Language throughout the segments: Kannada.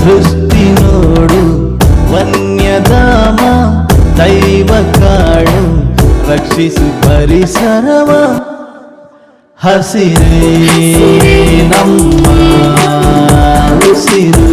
ಸೃಷ್ಟಿ ನೋಡು ವನ್ಯಧಾಮ ದೈವ ಕಾಡು ರಕ್ಷಿಸು ಪರಿಸರವ ಹಸಿರೇ ನಮ್ಮ ಉಸಿರು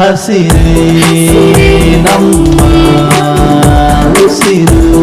ಹಸಿರೇ ನಮ್ಮ ಉಸಿರು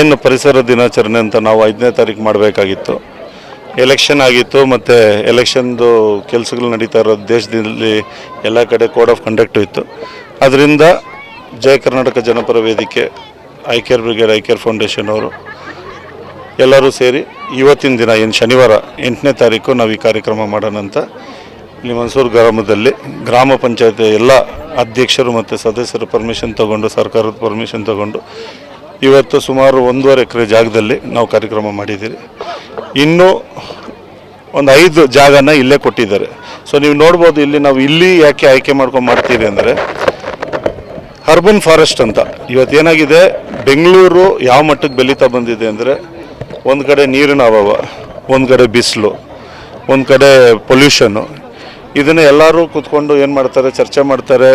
ಏನು ಪರಿಸರ ದಿನಾಚರಣೆ ಅಂತ ನಾವು ಐದನೇ ತಾರೀಕು ಮಾಡಬೇಕಾಗಿತ್ತು. ಎಲೆಕ್ಷನ್ ಆಗಿತ್ತು ಮತ್ತು ಎಲೆಕ್ಷನ್ದು ಕೆಲಸಗಳು ನಡೀತಾ ಇರೋದು ದೇಶದಲ್ಲಿ ಎಲ್ಲ ಕಡೆ ಕೋಡ್ ಆಫ್ ಕಂಡಕ್ಟ್ ಇತ್ತು. ಅದರಿಂದ Jaya Karnataka Janapara Vedike I care brigade I care foundation ಅವರು ಎಲ್ಲರೂ ಸೇರಿ ಇವತ್ತಿನ ದಿನ, ಏನು ಶನಿವಾರ ಎಂಟನೇ ತಾರೀಕು ನಾವು ಈ ಕಾರ್ಯಕ್ರಮ ಮಾಡೋಣ ಅಂತ ಇಲ್ಲಿ ಮನ್ಸೂರು ಗ್ರಾಮದಲ್ಲಿ ಗ್ರಾಮ ಪಂಚಾಯತ್ ಎಲ್ಲ ಅಧ್ಯಕ್ಷರು ಮತ್ತು ಸದಸ್ಯರು ಪರ್ಮಿಷನ್ ತಗೊಂಡು, ಸರ್ಕಾರದ ಪರ್ಮಿಷನ್ ತಗೊಂಡು ಇವತ್ತು ಸುಮಾರು ಒಂದೂವರೆ ಎಕರೆ ಜಾಗದಲ್ಲಿ ನಾವು ಕಾರ್ಯಕ್ರಮ ಮಾಡಿದ್ದೀರಿ. ಇನ್ನೂ ಒಂದು ಐದು ಜಾಗನ ಇಲ್ಲೇ ಕೊಟ್ಟಿದ್ದಾರೆ. ಸೊ ನೀವು ನೋಡ್ಬೋದು ಇಲ್ಲಿ ನಾವು ಇಲ್ಲಿ ಯಾಕೆ ಆಯ್ಕೆ ಮಾಡ್ಕೊಂಡು ಮಾಡ್ತೀರಿ ಅಂದರೆ, ಅರ್ಬನ್ ಫಾರೆಸ್ಟ್ ಅಂತ. ಇವತ್ತು ಏನಾಗಿದೆ? ಬೆಂಗಳೂರು ಯಾವ ಮಟ್ಟಕ್ಕೆ ಬೆಳೀತಾ ಬಂದಿದೆ ಅಂದರೆ, ಒಂದು ಕಡೆ ನೀರಿನ ಅಭಾವ, ಒಂದು ಕಡೆ ಬಿಸಿಲು, ಒಂದು ಕಡೆ ಪೊಲ್ಯೂಷನ್ನು ಇದನ್ನು ಎಲ್ಲರೂ ಕೂತ್ಕೊಂಡು ಏನು ಮಾಡ್ತಾರೆ? ಚರ್ಚೆ ಮಾಡ್ತಾರೆ,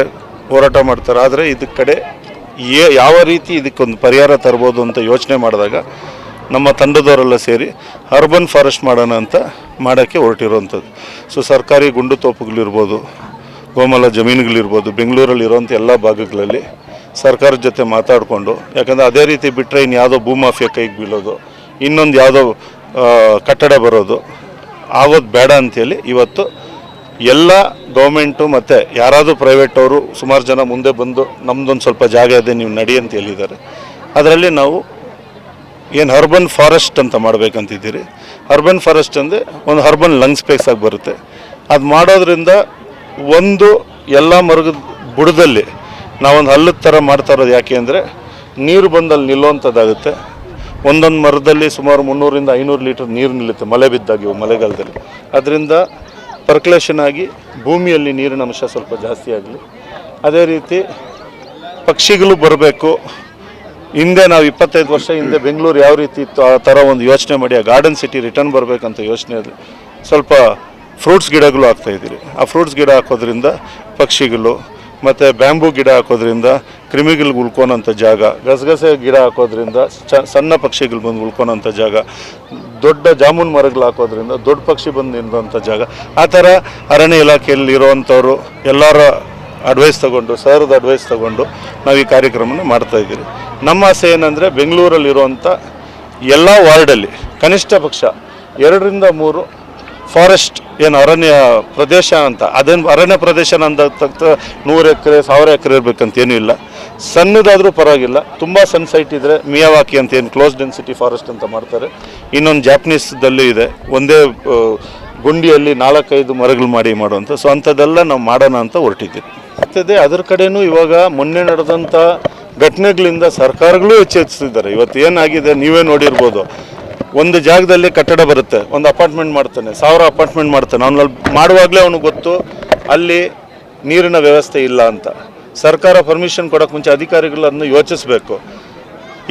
ಹೋರಾಟ ಮಾಡ್ತಾರೆ. ಆದರೆ ಇದಕ್ಕೆ ಕಡೆ ಯಾವ ರೀತಿ ಇದಕ್ಕೊಂದು ಪರಿಹಾರ ತರ್ಬೋದು ಅಂತ ಯೋಚನೆ ಮಾಡಿದಾಗ ನಮ್ಮ ತಂಡದವರೆಲ್ಲ ಸೇರಿ ಅರ್ಬನ್ ಫಾರೆಸ್ಟ್ ಮಾಡೋಣ ಅಂತ ಮಾಡೋಕ್ಕೆ ಹೊರಟಿರುವಂಥದ್ದು. ಸೊ ಸರ್ಕಾರಿ ಗುಂಡು ತೋಪುಗಳಿರ್ಬೋದು, ಗೋಮಲ ಜಮೀನುಗಳಿರ್ಬೋದು ಬೆಂಗಳೂರಲ್ಲಿ ಇರೋಂಥ ಎಲ್ಲ ಭಾಗಗಳಲ್ಲಿ ಸರ್ಕಾರದ ಜೊತೆ ಮಾತಾಡಿಕೊಂಡು, ಯಾಕಂದರೆ ಅದೇ ರೀತಿ ಬಿಟ್ಟರೆ ಇನ್ನು ಯಾವುದೋ ಭೂಮಾಫಿಯಾ ಕೈಗೆ ಬೀಳೋದು, ಇನ್ನೊಂದು ಯಾವುದೋ ಕಟ್ಟಡ ಬರೋದು, ಆಗೋದು ಬೇಡ ಅಂಥೇಳಿ ಇವತ್ತು ಎಲ್ಲ ಗೌರ್ಮೆಂಟು ಮತ್ತು ಯಾರಾದರೂ ಪ್ರೈವೇಟ್ ಅವರು ಸುಮಾರು ಜನ ಮುಂದೆ ಬಂದು ನಮ್ಮದೊಂದು ಸ್ವಲ್ಪ ಜಾಗ ಇದೆ ನೀವು ನಡಿ ಅಂತ ಹೇಳಿದ್ದಾರೆ. ಅದರಲ್ಲಿ ನಾವು ಏನು ಹರ್ಬನ್ ಫಾರೆಸ್ಟ್ ಅಂತ ಮಾಡಬೇಕಂತಿದ್ದೀರಿ. ಹರ್ಬನ್ ಫಾರೆಸ್ಟ್ ಅಂದರೆ ಒಂದು ಹರ್ಬನ್ ಲಂಗ್ ಸ್ಪೇಸ್ ಆಗಿ ಬರುತ್ತೆ. ಅದು ಮಾಡೋದ್ರಿಂದ ಒಂದು ಎಲ್ಲ ಮರಗದ ಬುಡದಲ್ಲಿ ನಾವೊಂದು ಹಲ್ಲದ ಥರ ಮಾಡ್ತಾ ಇರೋದು ಯಾಕೆ ಅಂದರೆ ನೀರು ಬಂದಲ್ಲಿ ನಿಲ್ಲುವಂಥದ್ದಾಗುತ್ತೆ ಒಂದೊಂದು ಮರದಲ್ಲಿ ಸುಮಾರು ಮುನ್ನೂರಿಂದ ಐನೂರು ಲೀಟರ್ ನೀರು ನಿಲ್ಲುತ್ತೆ ಮಳೆ ಬಿದ್ದಾಗ ಇವು ಮಳೆಗಾಲದಲ್ಲಿ. ಅದರಿಂದ ಪರ್ಕ್ಯುಲೇಷನ್ ಆಗಿ ಭೂಮಿಯಲ್ಲಿ ನೀರಿನ ಅಂಶ ಸ್ವಲ್ಪ ಜಾಸ್ತಿ ಆಗಲಿ. ಅದೇ ರೀತಿ ಪಕ್ಷಿಗಳು ಬರಬೇಕು. ಹಿಂದೆ ನಾವು ಇಪ್ಪತ್ತೈದು ವರ್ಷ ಹಿಂದೆ ಬೆಂಗಳೂರು ಯಾವ ರೀತಿ ಇತ್ತು, ಆ ಥರ ಒಂದು ಯೋಚನೆ ಮಾಡಿ, ಆ ಗಾರ್ಡನ್ ಸಿಟಿ ರಿಟರ್ನ್ ಬರಬೇಕಂತ ಯೋಚನೆಯಲ್ಲಿ ಸ್ವಲ್ಪ ಫ್ರೂಟ್ಸ್ ಗಿಡಗಳು ಹಾಕ್ತಾಯಿದ್ದೀರಿ ಆ ಫ್ರೂಟ್ಸ್ ಗಿಡ ಹಾಕೋದ್ರಿಂದ ಪಕ್ಷಿಗಳು ಮತ್ತು ಬ್ಯಾಂಬೂ ಗಿಡ ಹಾಕೋದ್ರಿಂದ ಕ್ರಿಮಿಗಳಿಗೆ ಉಳ್ಕೊಳೋಂಥ ಜಾಗ, ಗಸಗಸೆ ಗಿಡ ಹಾಕೋದ್ರಿಂದ ಚ, ಸಣ್ಣ ಪಕ್ಷಿಗಳು ಬಂದು ಉಳ್ಕೊಳೋಂಥ ಜಾಗ, ದೊಡ್ಡ ಜಾಮೂನ್ ಮರಗಳು ಹಾಕೋದ್ರಿಂದ ದೊಡ್ಡ ಪಕ್ಷಿ ಬಂದು ನಿಂತಂಥ ಜಾಗ, ಆ ಥರ ಅರಣ್ಯ ಇಲಾಖೆಯಲ್ಲಿ ಇರೋವಂಥವ್ರು ಎಲ್ಲರ ಅಡ್ವೈಸ್ ತಗೊಂಡು, ಸರ್ದ ಅಡ್ವೈಸ್ ತಗೊಂಡು ನಾವು ಈ ಕಾರ್ಯಕ್ರಮನ ಮಾಡ್ತಾ ಇದ್ದೀವಿ ನಮ್ಮ ಆಸೆ ಏನಂದರೆ ಬೆಂಗಳೂರಲ್ಲಿರುವಂಥ ಎಲ್ಲ ವಾರ್ಡಲ್ಲಿ ಕನಿಷ್ಠ ಪಕ್ಷ ಎರಡರಿಂದ ಮೂರು ಫಾರೆಸ್ಟ್ ಏನು ಅರಣ್ಯ ಪ್ರದೇಶ ಅಂತ, ಅದೇನು ಅರಣ್ಯ ಪ್ರದೇಶ ನಂದ ತಕ್ಕ ನೂರು ಎಕರೆ, ಸಾವಿರ ಎಕರೆ ಇರಬೇಕಂತ ಏನೂ ಇಲ್ಲ. ಸಣ್ಣದಾದರೂ ಪರವಾಗಿಲ್ಲ, ತುಂಬ ಸಣ್ಣ ಸೈಟ್ ಇದ್ದರೆ ಮಿಯಾವಾಕಿ ಅಂತ ಏನು ಕ್ಲೋಸ್ ಡೆನ್ಸಿಟಿ ಫಾರೆಸ್ಟ್ ಅಂತ ಮಾಡ್ತಾರೆ. ಇನ್ನೊಂದು ಜಾಪನೀಸ್ದಲ್ಲಿ ಇದೆ, ಒಂದೇ ಗುಂಡಿಯಲ್ಲಿ ನಾಲ್ಕೈದು ಮರಗಳು ಮಾಡಿ ಮಾಡುವಂಥ ಸೊ ಅಂಥದ್ದೆಲ್ಲ ನಾವು ಮಾಡೋಣ ಅಂತ ಹೊರಟಿದ್ದೀವಿ. ಆಗ್ತದೆ ಅದ್ರ ಕಡೆನೂ ಇವಾಗ ಮೊನ್ನೆ ನಡೆದಂಥ ಘಟನೆಗಳಿಂದ ಸರ್ಕಾರಗಳು ಎಚ್ಚೆತ್ತಿದ್ದಾರೆ ಇವತ್ತು ಏನಾಗಿದೆ ನೀವೇ ನೋಡಿರ್ಬೋದು. ಒಂದು ಜಾಗದಲ್ಲಿ ಕಟ್ಟಡ ಬರುತ್ತೆ, ಒಂದು ಅಪಾರ್ಟ್ಮೆಂಟ್ ಮಾಡ್ತಾನೆ, ಸಾವಿರ ಅಪಾರ್ಟ್ಮೆಂಟ್ ಮಾಡ್ತಾನೆ. ಅವನಲ್ಲಿ ಮಾಡುವಾಗಲೇ ಅವನಿಗೆ ಗೊತ್ತು, ಅಲ್ಲಿ ನೀರಿನ ವ್ಯವಸ್ಥೆ ಇಲ್ಲ ಅಂತ. ಸರ್ಕಾರ ಪರ್ಮಿಷನ್ ಕೊಡೋಕೆ ಮುಂಚೆ ಅಧಿಕಾರಿಗಳು ಯೋಚಿಸಬೇಕು.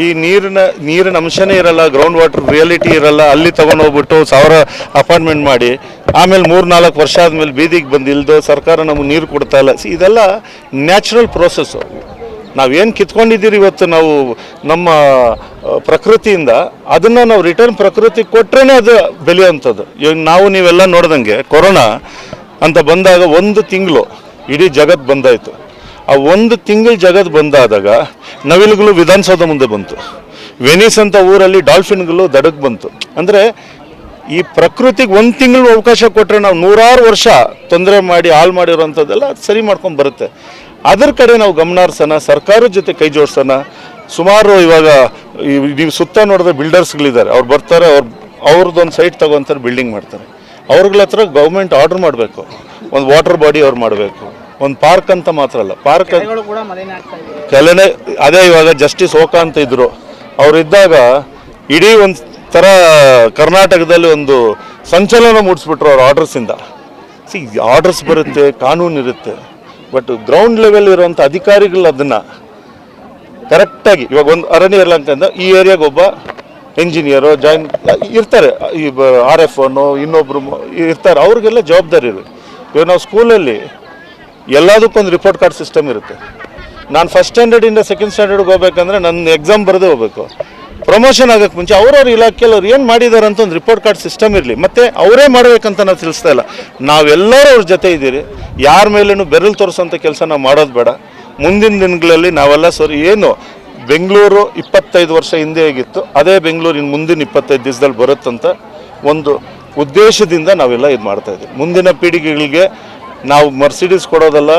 ಈ ನೀರಿನ ನೀರಿನ ಅಂಶನೇ ಇರಲ್ಲ ಗ್ರೌಂಡ್ ವಾಟರ್ ರಿಯಾಲಿಟಿ ಇರಲ್ಲ, ಅಲ್ಲಿ ತಗೊಂಡೋಗ್ಬಿಟ್ಟು ಸಾವಿರ ಅಪಾರ್ಟ್ಮೆಂಟ್ ಮಾಡಿ, ಆಮೇಲೆ ಮೂರು ನಾಲ್ಕು ವರ್ಷ ಆದಮೇಲೆ ಬೀದಿಗೆ ಬಂದು ಸರ್ಕಾರ ನಮಗೆ ನೀರು ಕೊಡ್ತಾ ಇಲ್ಲ. ಇದೆಲ್ಲ ನ್ಯಾಚುರಲ್ ಪ್ರೋಸೆಸ್ಸು ನಾವೇನು ಕಿತ್ಕೊಂಡಿದ್ದೀರಿ ಇವತ್ತು ನಾವು ನಮ್ಮ ಪ್ರಕೃತಿಯಿಂದ, ಅದನ್ನು ನಾವು ರಿಟರ್ನ್ ಪ್ರಕೃತಿ ಕೊಟ್ರೇ ಅದು ಬೆಳೆಯುವಂಥದ್ದು. ಇವಾಗ ನಾವು ನೀವೆಲ್ಲ ನೋಡ್ದಂಗೆ ಕೊರೋನಾ ಅಂತ ಬಂದಾಗ ಒಂದು ತಿಂಗಳು ಇಡೀ ಜಗತ್ತು ಬಂದಾಯಿತು. ಆ ಒಂದು ತಿಂಗಳು ಜಗತ್ತು ಬಂದಾದಾಗ ನವಿಲುಗಳು ವಿಧಾನಸೌಧ ಮುಂದೆ ಬಂತು. ವೆನಿಸ್ ಅಂತ ಊರಲ್ಲಿ ಡಾಲ್ಫಿನ್ಗಳು ದಡಕ್ಕೆ ಬಂತು. ಅಂದರೆ ಈ ಪ್ರಕೃತಿಗೆ ಒಂದು ತಿಂಗಳು ಅವಕಾಶ ಕೊಟ್ಟರೆ ನಾವು ನೂರಾರು ವರ್ಷ ತೊಂದರೆ ಮಾಡಿ ಹಾಳು ಮಾಡಿರೋಂಥದ್ದೆಲ್ಲ ಸರಿ ಮಾಡ್ಕೊಂಡು ಬರುತ್ತೆ. ಅದರ ಕಡೆ ನಾವು ಗಮನ ಹರಿಸೋಣ ಸರ್ಕಾರದ ಜೊತೆ ಕೈ ಜೋಡಿಸೋಣ. ಸುಮಾರು ಇವಾಗ ನೀವು ಸುತ್ತ ನೋಡಿದ್ರೆ ಬಿಲ್ಡರ್ಸ್ಗಳಿದ್ದಾರೆ. ಅವ್ರು ಬರ್ತಾರೆ ಅವ್ರು ಅವ್ರದ್ದೊಂದು ಸೈಟ್ ತಗೊಂತಾರೆ ಬಿಲ್ಡಿಂಗ್ ಮಾಡ್ತಾರೆ. ಅವ್ರಗಳ ಹತ್ರ ಗೌರ್ಮೆಂಟ್ ಆರ್ಡರ್ ಮಾಡಬೇಕು. ಒಂದು ವಾಟರ್ ಬಾಡಿ ಅವ್ರು ಮಾಡಬೇಕು. ಒಂದು ಪಾರ್ಕ್ ಅಂತ ಮಾತ್ರ ಅಲ್ಲ. ಪಾರ್ಕ್ ಕೆಲನೇ ಅದೇ ಇವಾಗ ಜಸ್ಟಿಸ್ ಓಕಾ ಅಂತ ಇದ್ರು. ಅವ್ರು ಇದ್ದಾಗ ಇಡೀ ಒಂದು ಥರ ಕರ್ನಾಟಕದಲ್ಲಿ ಒಂದು ಸಂಚಲನ ಮೂಡಿಸ್ಬಿಟ್ರು ಅವ್ರ ಆರ್ಡರ್ಸಿಂದ ಸಿ ಆರ್ಡರ್ಸ್ ಬರುತ್ತೆ ಕಾನೂನು ಇರುತ್ತೆ. ಬಟ್ ಗ್ರೌಂಡ್ ಲೆವೆಲ್ ಇರುವಂಥ ಅಧಿಕಾರಿಗಳು ಅದನ್ನು ಕರೆಕ್ಟಾಗಿ ಇವಾಗ ಒಂದು ಅರಣ್ಯ ಇರಲ್ಲ ಅಂತಂದ್ರೆ ಈ ಏರಿಯಾಗೆ ಒಬ್ಬ ಇಂಜಿನಿಯರು ಜಾಯಿನ್ ಇರ್ತಾರೆ. ಈ ಆರ್ ಎಫ್ ಅನ್ನೋ ಇನ್ನೊಬ್ಬರು ಇರ್ತಾರೆ. ಅವ್ರಿಗೆಲ್ಲ ಜವಾಬ್ದಾರಿ ಇರಲಿ ಇವಾಗ ನಾವು ಸ್ಕೂಲಲ್ಲಿ ಎಲ್ಲದಕ್ಕೊಂದು ರಿಪೋರ್ಟ್ ಕಾರ್ಡ್ ಸಿಸ್ಟಮ್ ಇರುತ್ತೆ. ನಾನು ಫಸ್ಟ್ ಸ್ಟ್ಯಾಂಡರ್ಡಿಂದ ಸೆಕೆಂಡ್ ಸ್ಟ್ಯಾಂಡರ್ಡ್ಗೆ ಹೋಗ್ಬೇಕಂದ್ರೆ ನನ್ನ ಎಕ್ಸಾಮ್ ಬರೆದೇ ಹೋಗ್ಬೇಕು. ಪ್ರಮೋಷನ್ ಆಗೋಕ್ಕೆ ಮುಂಚೆ ಅವ್ರವ್ರ ಇಲಾಖೆಯಲ್ಲಿ ಅವ್ರು ಏನು ಮಾಡಿದ್ದಾರೆ ಅಂತ ಒಂದು ರಿಪೋರ್ಟ್ ಕಾರ್ಡ್ ಸಿಸ್ಟಮ್ ಇರಲಿ. ಮತ್ತು ಅವರೇ ಮಾಡಬೇಕಂತ ನಾವು ತಿಳಿಸ್ತಾ ಇಲ್ಲ. ನಾವೆಲ್ಲರೂ ಅವ್ರ ಜೊತೆ ಇದ್ದೀರಿ. ಯಾರ ಮೇಲೇನು ಬೆರಳು ತೋರಿಸೋಂಥ ಕೆಲಸ ನಾವು ಮಾಡೋದು ಬೇಡ. ಮುಂದಿನ ದಿನಗಳಲ್ಲಿ ನಾವೆಲ್ಲ ಸರಿ ಏನು ಬೆಂಗಳೂರು ಇಪ್ಪತ್ತೈದು ವರ್ಷ ಹಿಂದೆ ಆಗಿತ್ತು. ಅದೇ ಬೆಂಗಳೂರು ಇನ್ನು ಮುಂದಿನ ಇಪ್ಪತ್ತೈದು ದಿವಸದಲ್ಲಿ ಬರುತ್ತಂತ ಒಂದು ಉದ್ದೇಶದಿಂದ ನಾವೆಲ್ಲ ಇದು ಮಾಡ್ತಾ ಇದ್ದೀವಿ. ಮುಂದಿನ ಪೀಳಿಗೆಗಳಿಗೆ ನಾವು ಮರ್ಸಿಡೀಸ್ ಕೊಡೋದಲ್ಲ,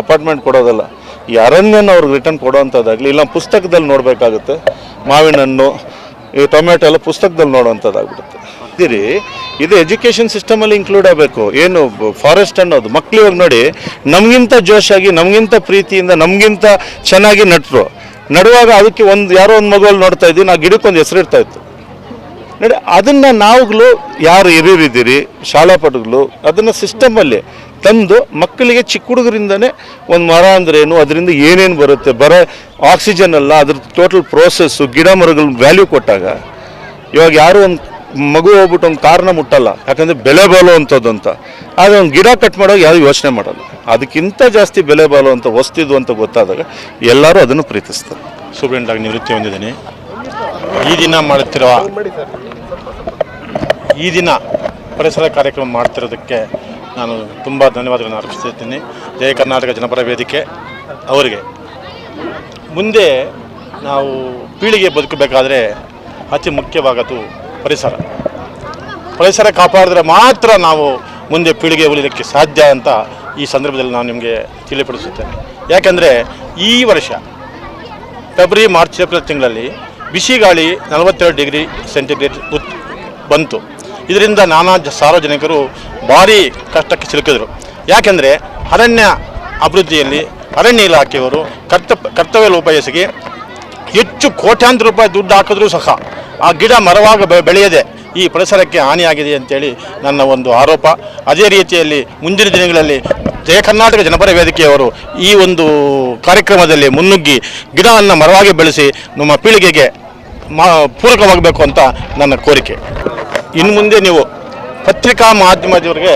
ಅಪಾರ್ಟ್ಮೆಂಟ್ ಕೊಡೋದಲ್ಲ ಈ ಅರಣ್ಯನ ಅವ್ರಿಗೆ ರಿಟರ್ನ್ ಕೊಡೋವಂಥದ್ದಾಗಲಿ, ಇಲ್ಲ ಪುಸ್ತಕದಲ್ಲಿ ನೋಡಬೇಕಾಗುತ್ತೆ ಮಾವಿನ ಹಣ್ಣು ಈ ಟೊಮೆಟೊ ಎಲ್ಲ ಪುಸ್ತಕದಲ್ಲಿ ನೋಡೋವಂಥದ್ದಾಗ್ಬಿಡುತ್ತೆ. ಇದ್ದೀರಿ, ಇದು ಎಜುಕೇಷನ್ ಸಿಸ್ಟಮಲ್ಲಿ ಇನ್ಕ್ಲೂಡ್ ಆಗಬೇಕು. ಏನು ಫಾರೆಸ್ಟ್ ಅನ್ನೋದು, ಮಕ್ಳು ಇವಾಗ ನೋಡಿ, ನಮಗಿಂತ ಜೋಶಾಗಿ, ನಮಗಿಂತ ಪ್ರೀತಿಯಿಂದ, ನಮಗಿಂತ ಚೆನ್ನಾಗಿ ನಟ್ರು. ನಡುವಾಗ ಅದಕ್ಕೆ ಒಂದು, ಯಾರೋ ಒಂದು ಮಗುವಲ್ಲಿ ನೋಡ್ತಾ ಇದ್ವಿ ನಾವು ಗಿಡಕ್ಕೊಂದು ಹೆಸರಿಡ್ತಾ ಇತ್ತು. ನೋಡಿ, ಅದನ್ನು ನಾವುಗಳು ಯಾರು ಹಿರಿಯರಿದ್ದೀರಿ ಶಾಲಾ ಪಟುಗಳು ಅದನ್ನು ಸಿಸ್ಟಮಲ್ಲಿ ತಂದು ಮಕ್ಕಳಿಗೆ ಚಿಕ್ಕ ಹುಡುಗರಿಂದನೇ ಒಂದು ಮರ ಅಂದ್ರೇನು ಅದರಿಂದ ಏನೇನು ಬರುತ್ತೆ? ಬರೋ ಆಕ್ಸಿಜನ್ ಅಲ್ಲ, ಅದ್ರ ಟೋಟಲ್ ಪ್ರೋಸೆಸ್ಸು ಗಿಡ ಮರಗಳ ವ್ಯಾಲ್ಯೂ ಕೊಟ್ಟಾಗ ಇವಾಗ ಯಾರು ಒಂದು ಮಗು ಹೋಗ್ಬಿಟ್ಟು ಒಂದು ಕಾರಣ ಮುಟ್ಟಲ್ಲ, ಯಾಕಂದರೆ ಬೆಲೆ ಬಾಳುವಂಥದ್ದು ಅಂತ ಆದರೆ ಒಂದು ಗಿಡ ಕಟ್ ಮಾಡೋಕೆ ಯಾರು ಯೋಚನೆ ಮಾಡಲ್ಲ. ಅದಕ್ಕಿಂತ ಜಾಸ್ತಿ ಬೆಲೆ ಅಂತ ವಸ್ತಿದು ಅಂತ ಗೊತ್ತಾದಾಗ ಎಲ್ಲರೂ ಅದನ್ನು ಪ್ರೀತಿಸ್ತಾರೆ. ಸೂಪ್ರೆಂಟ್ ಆಗಿ ನಿವೃತ್ತಿ ಹೊಂದಿದ್ದೀನಿ. ಈ ದಿನ ಮಾಡುತ್ತಿರುವ ಈ ದಿನ ಪರಿಸರ ಕಾರ್ಯಕ್ರಮ ಮಾಡ್ತಿರೋದಕ್ಕೆ ನಾನು ತುಂಬ ಧನ್ಯವಾದಗಳನ್ನು ಅರ್ಪಿಸ್ತಿದ್ದೀನಿ ಜಯ ಕರ್ನಾಟಕ ಜನಪರ ವೇದಿಕೆ ಅವರಿಗೆ. ಮುಂದೆ ನಾವು ಪೀಳಿಗೆ ಬದುಕಬೇಕಾದರೆ ಅತಿ ಮುಖ್ಯವಾಗದು ಪರಿಸರ. ಪರಿಸರ ಕಾಪಾಡಿದ್ರೆ ಮಾತ್ರ ನಾವು ಮುಂದೆ ಪೀಳಿಗೆ ಉಳಿಲಿಕ್ಕೆ ಸಾಧ್ಯ ಅಂತ ಈ ಸಂದರ್ಭದಲ್ಲಿ ನಾನು ನಿಮಗೆ ತಿಳಿಪಡಿಸುತ್ತೇನೆ. ಯಾಕೆಂದರೆ ಈ ವರ್ಷ ಫೆಬ್ರವರಿ ಮಾರ್ಚ್ ಏಪ್ರಿಲ್ ತಿಂಗಳಲ್ಲಿ ಬಿಸಿ ಗಾಳಿ ನಲವತ್ತೆರಡು ಡಿಗ್ರಿ ಸೆಂಟಿಗ್ರೇಡ್ ಉತ್ ಬಂತು. ಇದರಿಂದ ನಾನಾ ಸಾರ್ವಜನಿಕರು ಭಾರಿ ಕಷ್ಟಕ್ಕೆ ಸಿಲುಕಿದರು. ಯಾಕೆಂದರೆ ಅರಣ್ಯ ಅಭಿವೃದ್ಧಿಯಲ್ಲಿ ಅರಣ್ಯ ಇಲಾಖೆಯವರು ಕರ್ತ ಕರ್ತವ್ಯ ಎಸಗಿ ಹೆಚ್ಚು ಕೋಟ್ಯಾಂತರ ರೂಪಾಯಿ ದುಡ್ಡು ಹಾಕಿದ್ರೂ ಸಹ ಆ ಗಿಡ ಮರವಾಗ ಬೆಳೆಯದೆ ಈ ಪರಿಸರಕ್ಕೆ ಹಾನಿಯಾಗಿದೆ ಅಂತೇಳಿ ನನ್ನ ಒಂದು ಆರೋಪ. ಅದೇ ರೀತಿಯಲ್ಲಿ ಮುಂದಿನ ದಿನಗಳಲ್ಲಿ ಜಯ ಕರ್ನಾಟಕ ಜನಪರ ವೇದಿಕೆಯವರು ಈ ಒಂದು ಕಾರ್ಯಕ್ರಮದಲ್ಲಿ ಮುನ್ನುಗ್ಗಿ ಗಿಡವನ್ನು ಮರವಾಗಿ ಬೆಳೆಸಿ ನಮ್ಮ ಪೀಳಿಗೆಗೆ ಮಾ, ಪೂರಕವಾಗಬೇಕು ಅಂತ ನನ್ನ ಕೋರಿಕೆ. ಇನ್ನು ಮುಂದೆ ನೀವು ಪತ್ರಿಕಾ ಮಾಧ್ಯಮದವರಿಗೆ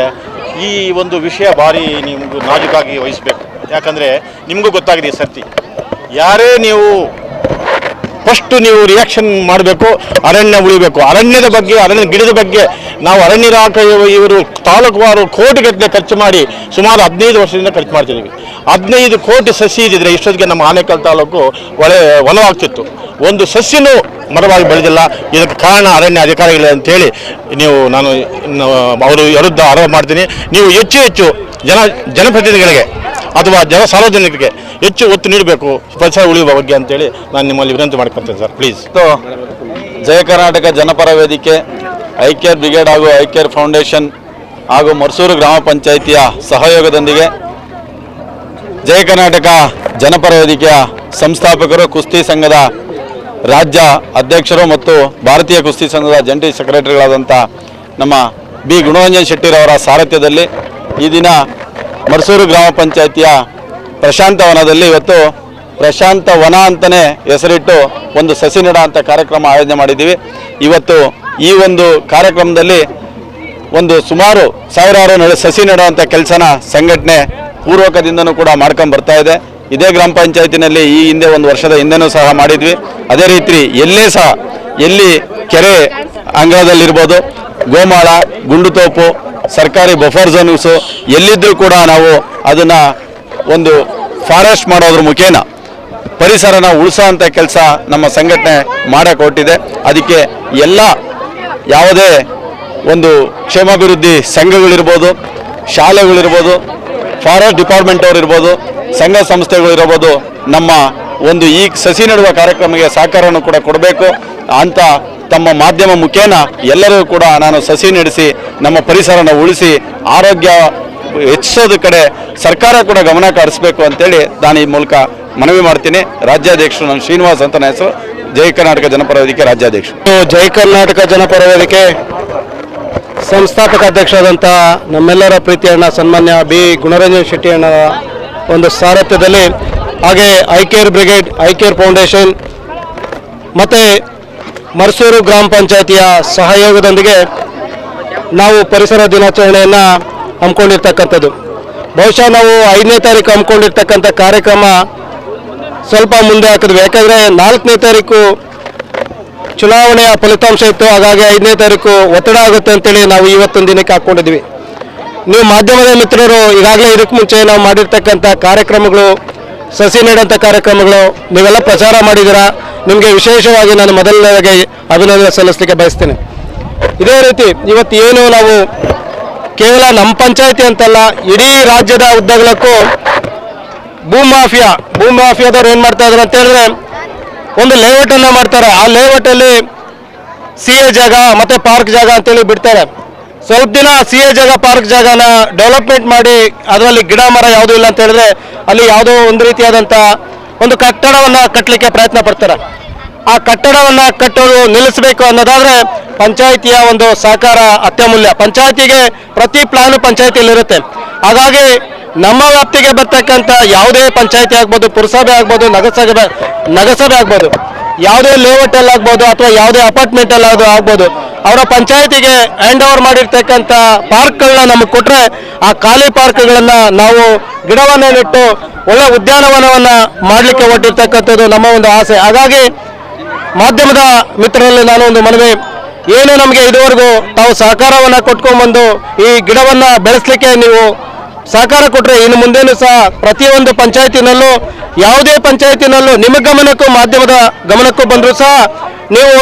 ಈ ಒಂದು ವಿಷಯ ಭಾರಿ ನಿಮಗೂ ನಾಜುಕಾಗಿ ವಹಿಸಬೇಕು. ಯಾಕಂದರೆ ನಿಮಗೂ ಗೊತ್ತಾಗಿದೆ ಈ ಸರ್ತಿ. ಯಾರೇ ನೀವು ಫಸ್ಟ್ ನೀವು ರಿಯಾಕ್ಷನ್ ಮಾಡಬೇಕು, ಅರಣ್ಯ ಉಳಿಬೇಕು. ಅರಣ್ಯದ ಬಗ್ಗೆ, ಅರಣ್ಯ ಗಿಡದ ಬಗ್ಗೆ ನಾವು ಅರಣ್ಯ ಇಲಾಖೆ ಇವರು ತಾಲೂಕುವಾರು ಕೋಟಿಗಟ್ಟಲೆ ಖರ್ಚು ಮಾಡಿ ಸುಮಾರು ಹದಿನೈದು ವರ್ಷದಿಂದ ಖರ್ಚು ಮಾಡ್ತಿದ್ದೀವಿ. ಹದಿನೈದು ಕೋಟಿ ಸಸಿ ಇದ್ದಿದ್ರೆ ಇಷ್ಟೊತ್ತಿಗೆ ನಮ್ಮ ಆನೇಕಲ್ ತಾಲೂಕು ಒಳ್ಳೆ ಒಲವಾಗ್ತಿತ್ತು. ಒಂದು ಸಸ್ಯನೂ ಮರವಾಗಿ ಬೆಳೆದಿಲ್ಲ. ಇದಕ್ಕೆ ಕಾರಣ ಅರಣ್ಯ ಅಧಿಕಾರಿಗಳು ಅಂತೇಳಿ ನೀವು ನಾನು ಅವರು ವಿರುದ್ಧ ಆರೋಪ ಮಾಡ್ತೀನಿ. ನೀವು ಹೆಚ್ಚು ಹೆಚ್ಚು ಜನ ಜನಪ್ರತಿನಿಧಿಗಳಿಗೆ ಅಥವಾ ಜನ ಸಾರ್ವಜನಿಕರಿಗೆ ಹೆಚ್ಚು ಒತ್ತು ನೀಡಬೇಕು. ಪರಿಸರ ಉಳಿಯುವ ಬಗ್ಗೆ ಅಂತೇಳಿ ನಾನು ನಿಮ್ಮಲ್ಲಿ ವಿನಂತಿ ಮಾಡ್ಕೊಳ್ತೇನೆ sir. Please Jaya Karnataka Janapara Vedike ಐಕ್ಯರ್ brigade ಹಾಗೂ ಐಕ್ಯರ್ ಫೌಂಡೇಶನ್ ಹಾಗೂ ಮರ್ಸೂರು ಗ್ರಾಮ ಪಂಚಾಯಿತಿಯ ಸಹಯೋಗದೊಂದಿಗೆ ಜಯ ಕರ್ನಾಟಕ ಜನಪರ ವೇದಿಕೆಯ ಸಂಸ್ಥಾಪಕರು ಕುಸ್ತಿ ಸಂಘದ ರಾಜ್ಯ ಅಧ್ಯಕ್ಷರು ಮತ್ತು ಭಾರತೀಯ ಕುಸ್ತಿ ಸಂಘದ ಜಂಟಿ ಸೆಕ್ರೆಟರಿಗಳಾದಂಥ ನಮ್ಮ ಬಿ ಗುಣರಂಜನ್ ಶೆಟ್ಟಿರವರ ಸಾರಥ್ಯದಲ್ಲಿ ಈ ದಿನ ಮರ್ಸೂರು ಗ್ರಾಮ ಪಂಚಾಯಿತಿಯ ಪ್ರಶಾಂತ ವನದಲ್ಲಿ ಇವತ್ತು ಪ್ರಶಾಂತ ವನ ಅಂತಲೇ ಹೆಸರಿಟ್ಟು ಒಂದು ಸಸಿ ನೆಡ ಅಂತ ಕಾರ್ಯಕ್ರಮ ಆಯೋಜನೆ ಮಾಡಿದ್ದೀವಿ. ಇವತ್ತು ಈ ಒಂದು ಕಾರ್ಯಕ್ರಮದಲ್ಲಿ ಒಂದು ಸುಮಾರು ಸಾವಿರಾರು ಸಸಿ ನೆಡುವಂಥ ಕೆಲಸನ ಸಂಘಟನೆ ಪೂರ್ವಕದಿಂದನೂ ಕೂಡ ಮಾಡ್ಕೊಂಡು ಬರ್ತಾ ಇದೆ. ಇದೇ ಗ್ರಾಮ ಪಂಚಾಯತಿನಲ್ಲಿ ಈ ಹಿಂದೆ ಒಂದು ವರ್ಷದ ಹಿಂದೆನೂ ಸಹ ಮಾಡಿದ್ವಿ. ಅದೇ ರೀತಿ ಎಲ್ಲೇ ಸಹ ಎಲ್ಲಿ ಕೆರೆ ಅಂಗಳದಲ್ಲಿರ್ಬೋದು, ಗೋಮಾಳ ಗುಂಡುತೋಪು ಸರ್ಕಾರಿ ಬಫರ್ ಝೋನ್ಸು ಎಲ್ಲಿದ್ದರೂ ಕೂಡ ನಾವು ಅದನ್ನು ಒಂದು ಫಾರೆಸ್ಟ್ ಮಾಡೋದ್ರ ಮುಖೇನ ಪರಿಸರನ ಉಳಿಸೋಂಥ ಕೆಲಸ ನಮ್ಮ ಸಂಘಟನೆ ಮಾಡೋಕೆ ಹೊರಟಿದೆ ಅದಕ್ಕೆ ಎಲ್ಲ ಯಾವುದೇ ಒಂದು ಕ್ಷೇಮಾಭಿವೃದ್ಧಿ ಸಂಘಗಳಿರ್ಬೋದು, ಶಾಲೆಗಳಿರ್ಬೋದು ಫಾರೆಸ್ಟ್ ಡಿಪಾರ್ಟ್ಮೆಂಟ್ ಅವ್ರು ಇರ್ಬೋದು ಸಂಸ್ಥೆಗಳು ಇರಬಹುದು, ನಮ್ಮ ಒಂದು ಈ ಸಸಿ ನೆಡುವ ಕಾರ್ಯಕ್ರಮಕ್ಕೆ ಸಹಕಾರವನ್ನು ಕೂಡ ಕೊಡಬೇಕು. ಅಂತ ತಮ್ಮ ಮಾಧ್ಯಮ ಮುಖೇನ ಎಲ್ಲರೂ ಕೂಡ ನಾನು ಸಸಿ ನಡೆಸಿ, ನಮ್ಮ ಪರಿಸರನ ಉಳಿಸಿ, ಆರೋಗ್ಯ ಹೆಚ್ಚಿಸೋದ ಕಡೆ ಸರ್ಕಾರ ಕೂಡ ಗಮನ ಹರಿಸ್ಬೇಕು ಅಂತೇಳಿ ನಾನು ಈ ಮೂಲಕ ಮನವಿ ಮಾಡ್ತೀನಿ. ರಾಜ್ಯಾಧ್ಯಕ್ಷರು ನಾನು ಶ್ರೀನಿವಾಸ್ ಅಂತ ನನ್ನ ಹೆಸರು. ಜೈ ಕರ್ನಾಟಕ ಜನಪರ ವೇದಿಕೆ ರಾಜ್ಯಾಧ್ಯಕ್ಷರು ಜೈ ಕರ್ನಾಟಕ ಜನಪರ ವೇದಿಕೆ ಸಂಸ್ಥಾಪಕ ಅಧ್ಯಕ್ಷರಾದಂಥ ನಮ್ಮೆಲ್ಲರ ಪ್ರೀತಿಯಣ್ಣ ಸನ್ಮಾನ್ಯ ಬಿ. ಗುಣರಂಜನ್ ಶೆಟ್ಟಿ ಅಣ್ಣರ ಒಂದು ಸಾರಥ್ಯದಲ್ಲಿ. ಹಾಗೆ ಐಕೇರ್ ಬ್ರಿಗೇಡ್ ಐಕೇರ್ ಫೌಂಡೇಶನ್, ಮತ್ತು ಮರ್ಸೂರು ಗ್ರಾಮ ಪಂಚಾಯತಿಯ ಸಹಯೋಗದೊಂದಿಗೆ ನಾವು ಪರಿಸರ ದಿನಾಚರಣೆಯನ್ನು ಹಮ್ಮಿಕೊಂಡಿರ್ತಕ್ಕಂಥದ್ದು. ಬಹುಶಃ ನಾವು ಐದನೇ ತಾರೀಕು ಹಮ್ಮಿಕೊಂಡಿರ್ತಕ್ಕಂಥ ಕಾರ್ಯಕ್ರಮ ಸ್ವಲ್ಪ ಮುಂದೆ ಹಾಕಿದ್ವಿ ಯಾಕಂದರೆ ನಾಲ್ಕನೇ ತಾರೀಕು ಚುನಾವಣೆಯ ಫಲಿತಾಂಶ ಇತ್ತು. ಹಾಗಾಗಿ ಐದನೇ ತಾರೀಕು ಒತ್ತಡ ಆಗುತ್ತೆ ಅಂತೇಳಿ ನಾವು ಇವತ್ತೊಂದು ದಿನಕ್ಕೆ ಹಾಕ್ಕೊಂಡಿದ್ವಿ ನೀವು ಮಾಧ್ಯಮದ ಮಿತ್ರರು, ಈಗಾಗಲೇ ಇದಕ್ಕೆ ಮುಂಚೆ ನಾವು ಮಾಡಿರ್ತಕ್ಕಂಥ ಕಾರ್ಯಕ್ರಮಗಳು, ಸಸಿ ನೀಡುವಂಥ ಕಾರ್ಯಕ್ರಮಗಳು, ನೀವೆಲ್ಲ ಪ್ರಚಾರ ಮಾಡಿದ್ದೀರಾ? ನಿಮಗೆ ವಿಶೇಷವಾಗಿ ನಾನು ಮೊದಲನೇದಾಗಿ ಅಭಿನಂದನೆ ಸಲ್ಲಿಸಲಿಕ್ಕೆ ಬಯಸ್ತೇನೆ. ಇದೇ ರೀತಿ ಇವತ್ತು ಏನು ನಾವು ಕೇವಲ ನಮ್ಮ ಪಂಚಾಯತಿ ಅಂತಲ್ಲ, ಇಡೀ ರಾಜ್ಯದ ಉದ್ದಗಲಕ್ಕೂ ಭೂಮಾಫಿಯಾ ಭೂಮಾಫಿಯಾದವ್ರು ಏನು ಮಾಡ್ತಾ ಇದ್ದಾರೆ ಅಂತ ಹೇಳಿದ್ರೆ, ಒಂದು ಲೇಔಟನ್ನು ಮಾಡ್ತಾರೆ. ಆ ಲೇಔಟಲ್ಲಿ ಸಿ ಎ ಜಾಗ ಮತ್ತು ಪಾರ್ಕ್ ಜಾಗ ಅಂತೇಳಿ ಬಿಡ್ತಾರೆ. ಸ್ವಲ್ಪ ದಿನ ಸಿ ಎ ಜಾಗ, ಪಾರ್ಕ್ ಜಾಗನ ಡೆವಲಪ್ಮೆಂಟ್ ಮಾಡಿ ಅದರಲ್ಲಿ ಗಿಡ, ಮರ ಯಾವುದೂ ಇಲ್ಲ ಅಂತ ಹೇಳಿದ್ರೆ ಅಲ್ಲಿ ಯಾವುದೋ ಒಂದು ರೀತಿಯಾದಂಥ ಒಂದು ಕಟ್ಟಡವನ್ನ ಕಟ್ಟಲಿಕ್ಕೆ ಪ್ರಯತ್ನ ಪಡ್ತಾರೆ. ಆ ಕಟ್ಟಡವನ್ನ ಕಟ್ಟಲು ನಿಲ್ಲಿಸಬೇಕು ಅನ್ನೋದಾದರೆ ಪಂಚಾಯಿತಿಯ ಒಂದು ಸಹಕಾರ ಅತ್ಯಮೂಲ್ಯ. ಪಂಚಾಯತಿಗೆ ಪ್ರತಿ ಪ್ಲಾನ್ ಪಂಚಾಯತಿಯಲ್ಲಿರುತ್ತೆ. ಹಾಗಾಗಿ ನಮ್ಮ ವ್ಯಾಪ್ತಿಗೆ ಬರ್ತಕ್ಕಂಥ ಯಾವುದೇ ಪಂಚಾಯತಿ ಆಗ್ಬೋದು, ಪುರಸಭೆ ಆಗ್ಬೋದು, ನಗರಸಭೆ ನಗರಸಭೆ ಆಗ್ಬೋದು, ಯಾವುದೇ ಲೇಔಟ್ ಅಲ್ಲಿ ಆಗ್ಬೋದು ಅಥವಾ ಯಾವುದೇ ಅಪಾರ್ಟ್ಮೆಂಟ್ ಅಲ್ಲಿ ಅದು ಆಗ್ಬೋದು ಅವರ ಪಂಚಾಯತಿಗೆ ಹ್ಯಾಂಡ್ ಓವರ್ ಮಾಡಿರ್ತಕ್ಕಂಥ ಪಾರ್ಕ್ಗಳನ್ನ ನಮಗೆ ಕೊಟ್ಟರೆ ಆ ಖಾಲಿ ಪಾರ್ಕ್ಗಳನ್ನ ನಾವು ಗಿಡವನ್ನ ನೆಟ್ಟು ಒಳ್ಳೆ ಉದ್ಯಾನವನವನ್ನ ಮಾಡಲಿಕ್ಕೆ ಹೊಟ್ಟಿರ್ತಕ್ಕಂಥದ್ದು ನಮ್ಮ ಒಂದು ಆಸೆ. ಹಾಗಾಗಿ ಮಾಧ್ಯಮದ ಮಿತ್ರರಲ್ಲಿ ನಾನು ಒಂದು ಮನವಿ, ಏನು ನಮಗೆ ಇದುವರೆಗೂ ತಾವು ಸಹಕಾರವನ್ನು ಕೊಟ್ಕೊಂಡ್ಬಂದು ಈ ಗಿಡವನ್ನು ಬೆಳೆಸಲಿಕ್ಕೆ ನೀವು ಸಹಕಾರ ಕೊಟ್ಟರೆ ಇನ್ನು ಮುಂದೇನು ಸಹ ಪ್ರತಿಯೊಂದು ಪಂಚಾಯತಿನಲ್ಲೂ, ಯಾವುದೇ ಪಂಚಾಯತಿನಲ್ಲೂ ನಿಮ್ಮ ಗಮನಕ್ಕೂ, ಮಾಧ್ಯಮದ ಗಮನಕ್ಕೂ ಬಂದರೂ ಸಹ ನೀವು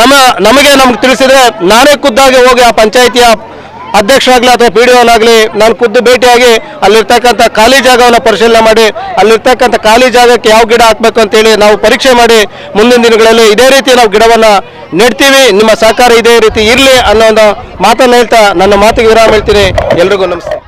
ನಮ್ಮ ನಮಗೆ ನಮ್ಗೆ ತಿಳಿಸಿದ್ರೆ ನಾನೇ ಖುದ್ದಾಗಿ ಹೋಗಿ ಆ ಪಂಚಾಯಿತಿಯ ಅಧ್ಯಕ್ಷರಾಗಲಿ ಅಥವಾ ಪಿ ಡಿ ಒನಾಗಲಿ ನಾನು ಖುದ್ದು ಭೇಟಿಯಾಗಿ ಅಲ್ಲಿರ್ತಕ್ಕಂಥ ಖಾಲಿ ಜಾಗವನ್ನು ಪರಿಶೀಲನೆ ಮಾಡಿ, ಅಲ್ಲಿರ್ತಕ್ಕಂಥ ಖಾಲಿ ಜಾಗಕ್ಕೆ ಯಾವ ಗಿಡ ಹಾಕಬೇಕು ಅಂತೇಳಿ ನಾವು ಪರೀಕ್ಷೆ ಮಾಡಿ ಮುಂದಿನ ದಿನಗಳಲ್ಲಿ ಇದೇ ರೀತಿ ನಾವು ಗಿಡವನ್ನು ನೆಡ್ತೀವಿ, ನಿಮ್ಮ ಸಹಕಾರ ಇದೇ ರೀತಿ ಇರಲಿ ಅನ್ನೋ ಒಂದು ಮಾತನ್ನು ಹೇಳ್ತಾ ನನ್ನ ಮಾತಿಗೆ ವಿರಾಮ ಹೇಳ್ತೀನಿ. ಎಲ್ರಿಗೂ ನಮಸ್ತೆ.